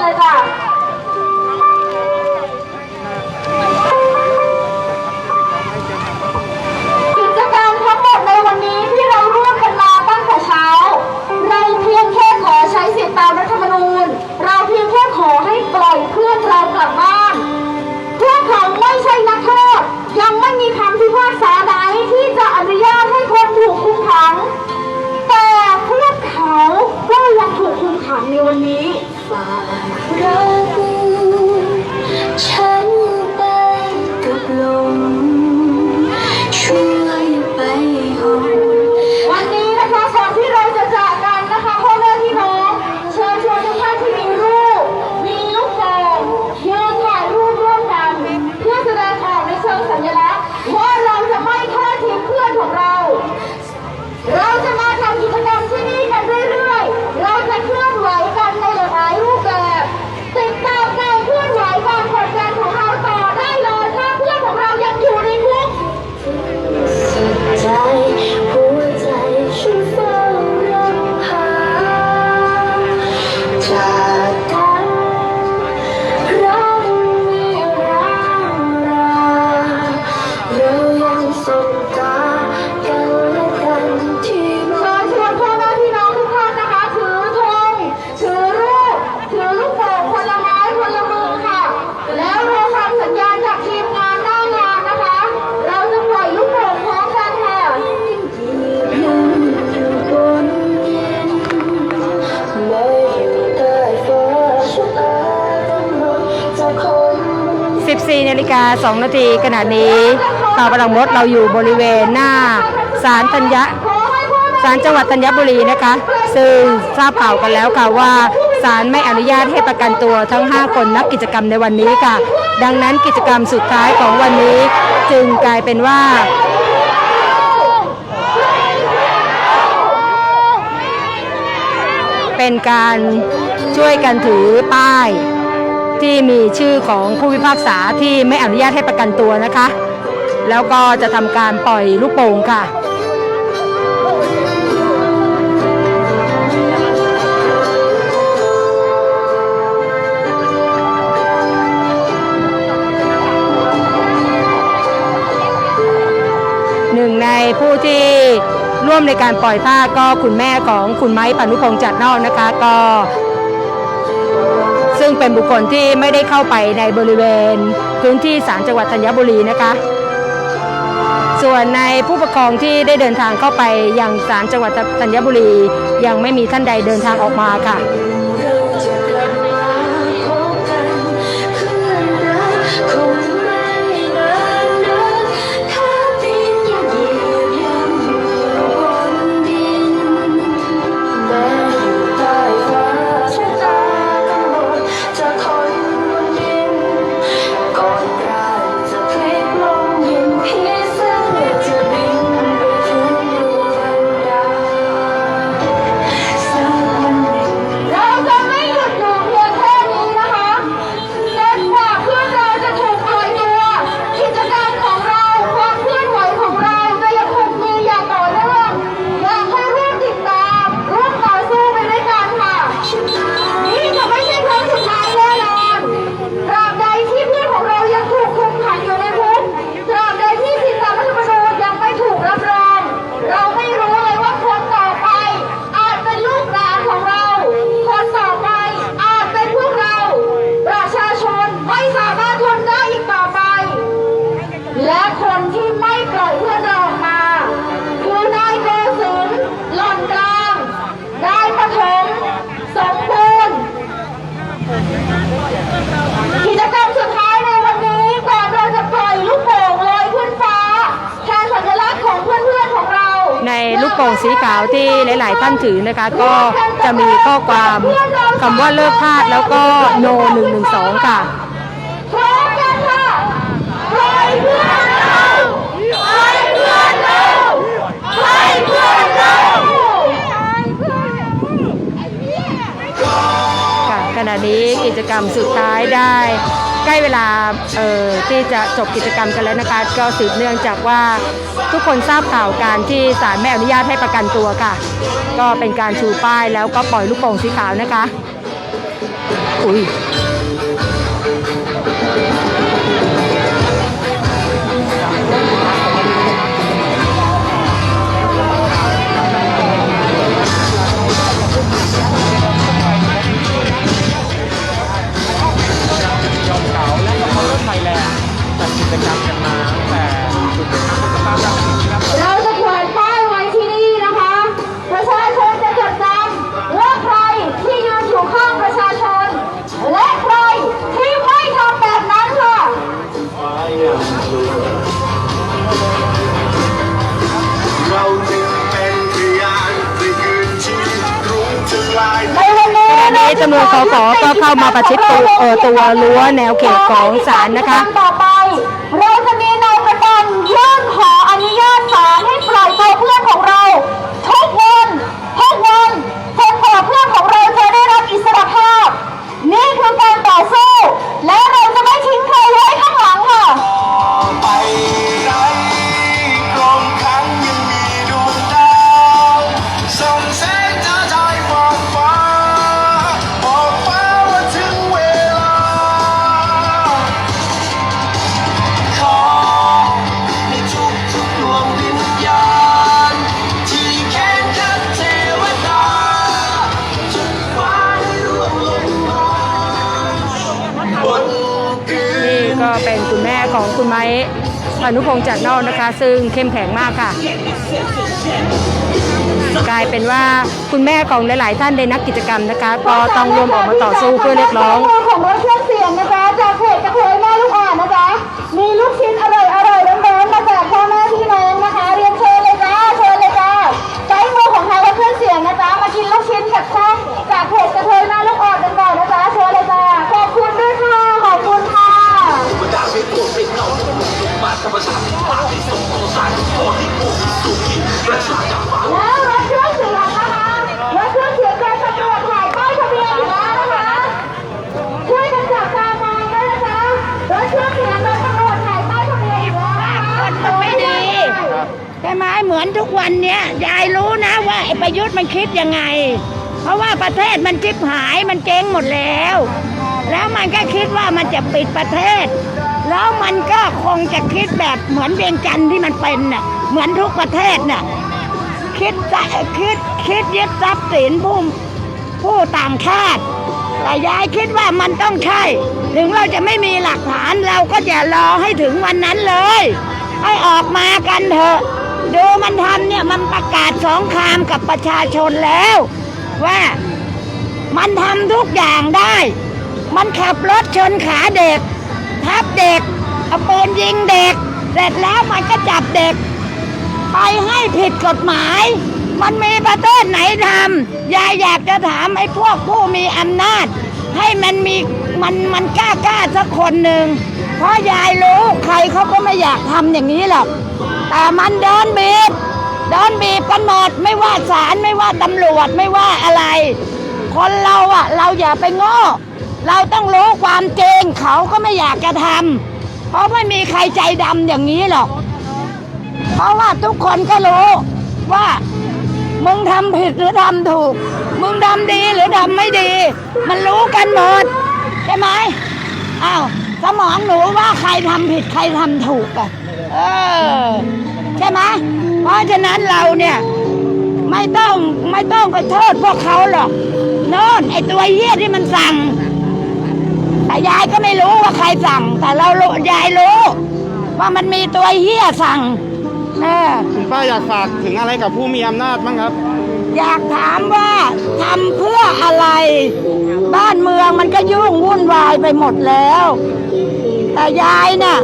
เลยค่ะกิจกรรมทั้งหมดในวันนี้ที่เราร่วมกันมาตั้งแต่เช้า เราเพียงแค่ขอใช้สิทธิตามรัฐธรรมนูญ เราเพียงแค่ขอให้ปล่อยเพื่อนเรา 2 นาทีขณะนี้ข่าวพลังมดเราอยู่บริเวณหน้าศาลธัญญะศาลจังหวัดธัญบุรีนะคะ ซึ่งทราบข่าวกันแล้วค่ะว่าศาลไม่อนุญาตให้ประกันตัวทั้ง 5 คนนักกิจกรรมในวันนี้ค่ะ ดังนั้นกิจกรรมสุดท้ายของวันนี้ จึงกลายเป็นว่าเป็นการช่วยกันถือป้าย ที่มีชื่อของผู้พิพากษาที่ไม่อนุญาตให้ประกันตัวนะคะ แล้วก็จะทำการปล่อยลูกโป่งค่ะหนึ่งในผู้ที่ร่วมในการปล่อยผ้าก็คุณแม่ของคุณไม้ปานุพงษ์จัดนอกนะคะ ก็ ซึ่งเป็นบุคคลที่ไม่ได้เข้าไปในบริเวณ พื้นที่ศาลจังหวัดธัญบุรีนะคะ ส่วนในผู้ปกครองที่ได้เดินทางเข้าไปยังศาลจังหวัดธัญบุรี ยังไม่มีท่านใดเดินทางออกมาค่ะเราจะ โป่งสีขาวที่หลาย ๆ ท่านถือนะคะ ก็จะมีข้อความคำว่าเลิกทาสแล้วก็ no 112ค่ะพร้อมกันค่ะปล่อยเพื่อนเราปล่อยเพื่อนเราปล่อยเพื่อนเราค่ะขณะนี้กิจกรรมสุดท้ายได้ ใกล้เวลาเอ่อที่จะจบกิจกรรมกันแล้วนะคะ ก็สืบเนื่องจากว่าทุกคนทราบข่าวการที่ศาลไม่อนุญาตให้ประกันตัวค่ะ ก็เป็นการชูป้ายแล้วก็ปล่อยลูกโป่งสีขาวนะคะ อุ้ย กิจกรรมกันมาตั้งแต่จุดเริ่มต้นตามรักสินครับเราจะแขวนป้ายไว้ที่นี่นะคะ ประชาชนจะจดจำว่าใครที่ยืนอยู่ข้างประชาชน และใครที่ไม่ทำแบบนั้นค่ะเราจึงเป็นพยานในคืนที่รุ่งทลายในวันนี้ขณะนี้จำนวนสสก็เข้ามาประชิดตัวเอ่อตัวรั้วแนวเขตของศาลนะคะ ต่อไป ของคุณไม้อนุพงศ์จัดนอกนะคะ ซึ่งเข้มแข็งมากค่ะ กลายเป็นว่าคุณแม่ของหลาย ๆ ท่านในนักกิจกรรมนะคะก็ต้องรวมออกมาต่อสู้เพื่อเรียกร้อง ของรถเครื่องเสียงนะจ๊ะจากเพจกระเทยแม่ลูกอ่านนะจ๊ะมีลูกชิ้นอร่อยอร่อยร้อนๆมาจากพ่อแม่พี่น้องนะคะ เรียนเชิญเลยจ้าเชิญเลยจ้าใช้มือของทางรถเครื่องเสียงนะจ๊ะมากินลูกชิ้นกับข้าว ดยังไง เพราะว่าประเทศมันจิบหายมันเจ๊งหมดแล้ว แล้วมันก็คิดว่ามันจะปิดประเทศ แล้วมันก็คงจะคิดแบบเหมือนเวียงจันทร์ที่มันเป็นน่ะเหมือนทุกประเทศน่ะคิดจะคิดคิดยึดทรัพย์สินผู้ผู้ต่างชาติแต่ยายคิดว่ามันต้องใช่ ถึงเราจะไม่มีหลักฐานเราก็จะรอให้ถึงวันนั้นเลย ให้ออกมากันเถอะ ดูมันทำเนี่ยมันประกาศสงครามกับประชาชนแล้ว ว่ามันทำทุกอย่างได้ มันขับรถชนขาเด็ก ทับเด็กเอาปืนยิงเด็ก เสร็จแล้วมันก็จับเด็ก ไปให้ผิดกฎหมาย มันมีประเทศไหนทำยายอยากจะถามไอ้พวกผู้มีอำนาจ ให้มันมีมันมันกล้ากล้าสักคนหนึ่ง เพราะยายรู้ใครเขาก็ไม่อยากทำอย่างนี้หรอก แต่มันเดินบีบเดินบีบกันหมดไม่ว่าศาลไม่ว่าตำรวจไม่ว่าอะไร คนเราอะเราอย่าไปโง่เราต้องรู้ความจริงเขาก็ไม่อยากจะทำเพราะไม่มีใครใจดำอย่างนี้หรอก เพราะว่าทุกคนก็รู้ว่ามึงทำผิดหรือทำถูก มึงทำดีหรือทำไม่ดี มันรู้กันหมด ใช่ไหมอ้าว สมองหนูว่าใครทำผิดใครทำถูกอะเออ ใช่ไหมเพราะฉะนั้นเราเนี่ย ไม่ต้องไม่ต้องไปโทษพวกเขาหรอกโน่นไอตัวเหี้ยที่มันสั่ง แต่ยายก็ไม่รู้ว่าใครสั่ง แต่เรารู้ยายรู้ ว่ามันมีตัวเหี้ยสั่งเออ คุณป้าอยากฝากถึงอะไรกับผู้มีอำนาจบ้างครับ อยากถามว่าทำเพื่ออะไร ยุ่งวุ่นวายไปหมดแล้ว แต่ยายน่ะ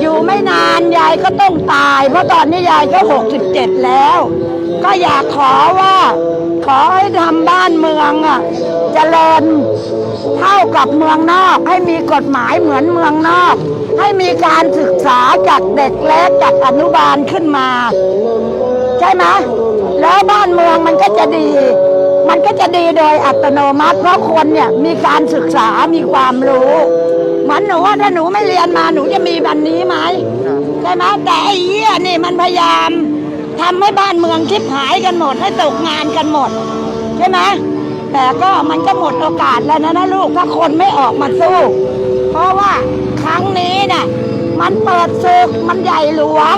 อยู่ไม่นานยายก็ต้องตาย เพราะตอนนี้ยายก็หกสิบเจ็ดแล้ว ก็อยากขอว่า ขอให้ทำบ้านเมืองอะเจริญเท่ากับเมืองนอก ให้มีกฎหมายเหมือนเมืองนอก ให้มีการศึกษาจากเด็กเล็กจากอนุบาลขึ้นมา ใช่ไหมแล้วบ้านเมืองมันก็จะดี มันก็จะดีโดยอัตโนมัติ เพราะคนเนี่ยมีการศึกษามีความรู้เหมือนหนูว่าถ้าหนูไม่เรียนมาหนูจะมีวันนี้ไหมใช่ไหมแต่ไอ้เหี้ยนี่มันพยายามทำให้บ้านเมืองชิบหายกันหมดให้ตกงานกันหมด ใช่ไหมแต่ก็มันก็หมดโอกาสแล้วนะนะลูกถ้าคนไม่ออกมาสู้ เพราะว่าครั้งนี้น่ะมันเปิดศึกมันใหญ่หลวง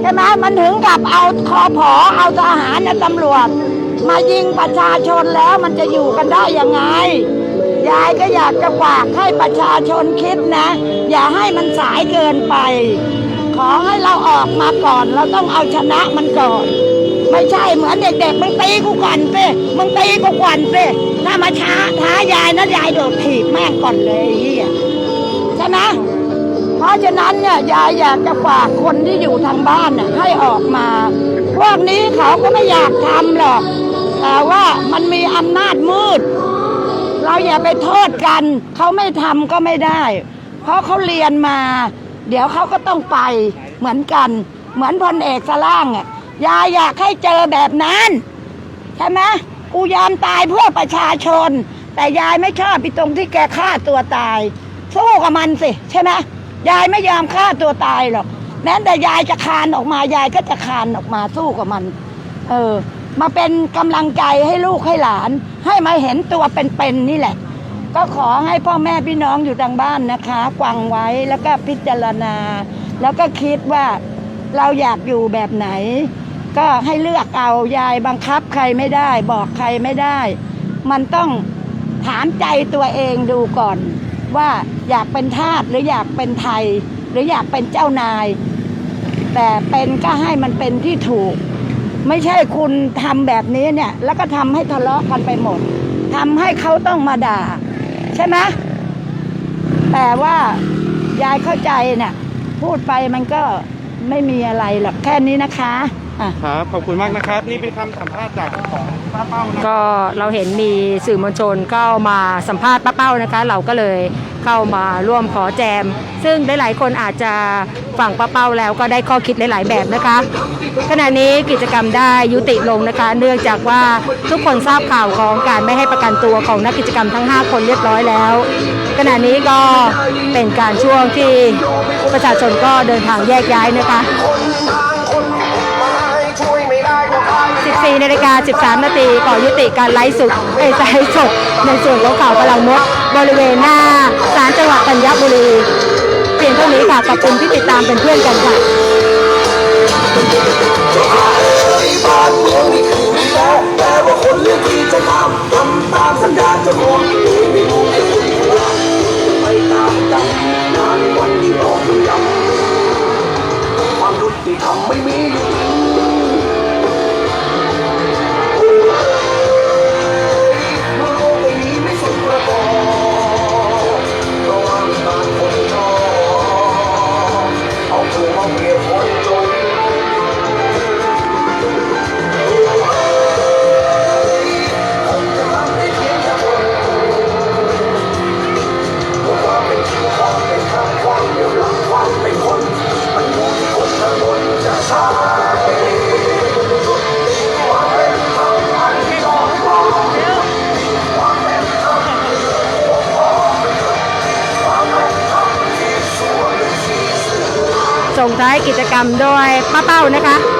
ใช่ไหมมันถึงกับเอาคอผอเอาทหารนะตำรวจ มายิงประชาชนแล้วมันจะอยู่กันได้ยังไง ยายก็อยากจะฝากให้ประชาชนคิดนะ อย่าให้มันสายเกินไป ขอให้เราออกมาก่อน เราต้องเอาชนะมันก่อน ไม่ใช่เหมือนเด็กๆมึงตีกูก่อนสิมึงตีกูก่อนสิถ้ามาช้าท้ายายนะยายโดดถีบแม่งก่อนเลยเฮียใช่ไหมเพราะฉะนั้นเนี่ยยายอยากจะฝากคนที่อยู่ทางบ้านน่ะให้ออกมา พวกนี้เขาก็ไม่อยากทำหรอก แต่ว่ามันมีอำนาจมืด เราอย่าไปโทษกัน เขาไม่ทำก็ไม่ได้ เพราะเขาเรียนมา เดี๋ยวเขาก็ต้องไปเหมือนกัน เหมือนพลเอกสล่างอะยายอยากให้เจอแบบนั้น ใช่ไหมกูยอมตายเพื่อประชาชน แต่ยายไม่ชอบไปตรงที่แกฆ่าตัวตาย สู้กับมันสิ ใช่ไหมยายไม่ยอมฆ่าตัวตายหรอกแม้แต่ยายจะคานออกมายายก็จะคานออกมาสู้กับมัน เออ มาเป็นกำลังใจให้ลูกให้หลาน ให้มาเห็นตัวเป็นๆนี่แหละ ก็ขอให้พ่อแม่พี่น้องอยู่ทางบ้านนะคะกวางไว้แล้วก็พิจารณา แล้วก็คิดว่าเราอยากอยู่แบบไหน ก็ให้เลือกเอายายบังคับใครไม่ได้ บอกใครไม่ได้ มันต้องถามใจตัวเองดูก่อน ว่าอยากเป็นทาสหรืออยากเป็นไทย หรืออยากเป็นเจ้านาย แต่เป็นก็ให้มันเป็นที่ถูก ไม่ใช่คุณทำแบบนี้เนี่ย แล้วก็ทำให้ทะเลาะกันไปหมดทำให้เขาต้องมาด่า ใช่ไหมแต่ว่ายายเข้าใจเนี่ยพูดไปมันก็ไม่มีอะไรหรอกแค่นี้นะคะ อะ ครับ ขอบคุณมากนะครับ นี่เป็นคำสัมภาษณ์จากของป้าเป้านะก็เราเห็นมีสื่อมวลชนเข้ามาสัมภาษณ์ป้าเป้านะคะ เราก็เลยเข้ามาร่วมขอแจม ซึ่งหลายๆคนอาจจะฟังป้าเป้าแล้วก็ได้ข้อคิดหลาย ๆ แบบนะคะ ขณะนี้กิจกรรมได้ยุติลงนะคะ เนื่องจากว่าทุกคนทราบข่าวของการไม่ให้ประกันตัวของนักกิจกรรมทั้ง 5 คนเรียบร้อยแล้ว ขณะนี้ก็เป็นการช่วงที่ประชาชนก็เดินทางแยกย้ายนะคะ 14นาฬิกา 13 นาทีก่อยุติการไลฟ์สดเอยไลฟ์สดในส่วนของข่าวพลังมดบริเวณหน้าศาลจังหวัดธัญบุรีเพียงเท่านี้ค่ะขอบคุณที่ติดตามเป็นเพื่อนกันค่ะบ้านเมืองนี่คือวิแลแต่ว่าคนเลือกที่จะทำทำตามสัญญาจะมองไม่รู้ไอ้คนหัวไปตามจังงานวันที่รออยู่ย้ำความยุติธรรมไม่มีอยู่ รรมโดยป้าเป้านะคะ